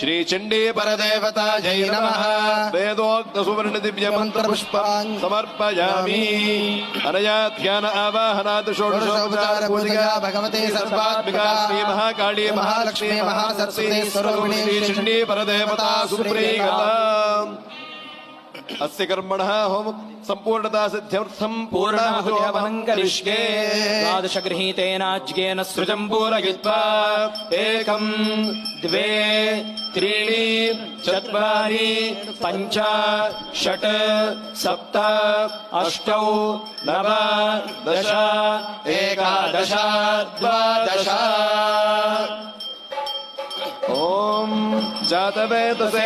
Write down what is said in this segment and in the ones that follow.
श्रीचण्डी परदेवतायै नमः वेदोक्तसुवर्णदिव्यमन्त्रपुष्पान् समर्पयामि अनया ध्यान आवाहनात् षोडशोपचार पूजिका भगवते सर्वात्मिका श्रीमहाकाली महालक्ष्मी महासरस्वती स्वरूपिणी श्रीचण्डी परदेवता सुप्रीगता अस्य कर्मणः होम सम्पूर्णता सिद्ध्यर्थम् पूर्णाहुतिहवनं करिष्ये द्वादशगृहीतेनाज्ञेन सृजम् पूरयित्वा एकम् द्वे त्रीणि चत्वारि पञ्च षट् सप्त अष्टौ नव दश एकादश द्वादश। ॐ जातवेदसे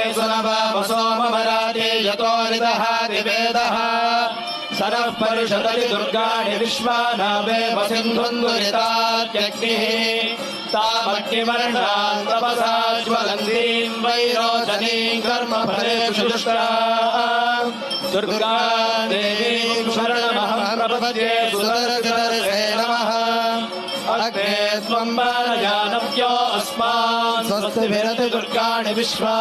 सोमवराटे यतो निदहाति वेदः सरः परिषदति दुर्गाणि विश्वानावेव सिन्धुन्दुरितात्यग्निः तामग्निवर्णान् तपसा ज्वलन्तीम् वैरोचनीम् कर्मफलेषु दुष्टा दुर्गा देवीम् शरणमहम् प्रपद्ये सुदर्शनर्षे नमः अग्ने त्वम् जानव्यो अस्मान् स्वस्ति विरति दुर्गाणि विश्वा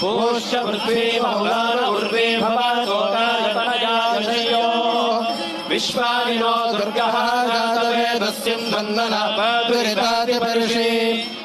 पूष्य पृथ्वी बहुलान उर्वे भवानोकायतनयाशयो विश्वानि नो दुर्गः जातवेदस्यम् वन्दनापादुरितादिपर्षि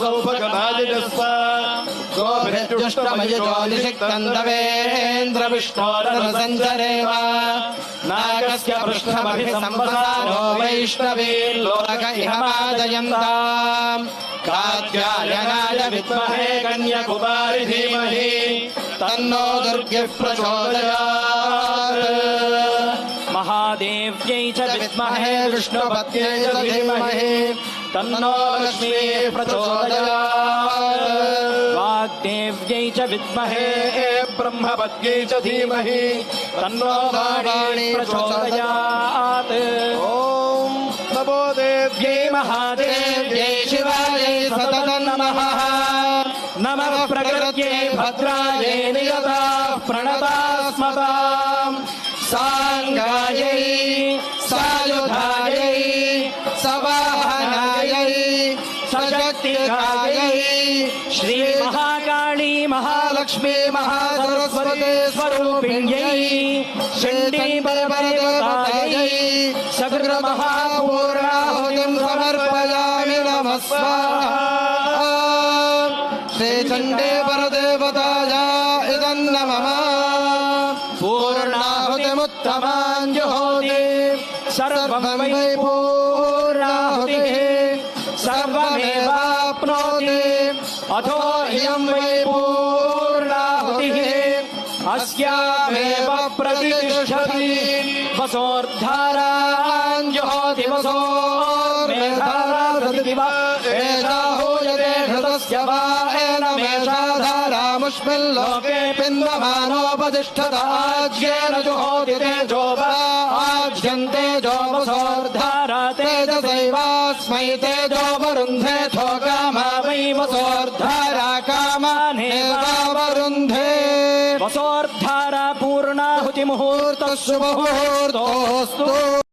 सौभगमादिजस्व गोभिर्जुष्टमयजोलिषिक्तन्दवेन्द्रविष्णोरसञ्चरेव नागस्य पृष्ठमभिसंवसानो वैष्णवीर्लोक इह मादयन्ताम् कात्यायनाय विद्महे कन्यकुमारि धीमहि तन्नो दुर्गिः प्रचोदयात् महादेव्यै च विद्महे विष्णुपत्यै च धीमहि तन्नो लक्ष्मीः प्रचोदयात् वाग्देव्यै च विद्महे ब्रह्मपद्यै च धीमहि तन्नो वाणी प्रचोदयात् ॐ नमो देव्यै यै महादेव्यै देव्यै शिवायै सततं नमः नमः प्रकृत्यै भद्रायै नियता प्रणतास्मताम् साङ्गायै श्री महाकाली महालक्ष्मी महासरस्वती स्वरूपिण्यै चण्डी परमदेवतायै सकृत समर्पयामि नमः श्री चण्डे परदेवताया इदं नमः। पूर्णाहुतिमुत्तमाञ्जुहोति। सर्वं वै पूर्णाहुतिः। सर्वमेव सर्वमेवाप्नोति अथो इयं वै पूर्णाहुतिः अस्यामेव प्रतिष्ठति वसोर्धाराञ्जुहोति वसोर्मेधाराधति वा एषा हूयते घृतस्य वा एनमेषाधारामुष्मिल्लोके पिन्दमानोपतिष्ठताज्येन जुहोति तेजो वा आज्यन्ते जो वसोर्धारा तेजसैवास्मै तेजो वरुन्धे थो कामा वै वसोर्धारा कामानेवावरुन्धे वसोर्धारा पूर्णाहुतिमुहूर्त मुहूर्तः शुभमुहूर्तोऽस्तु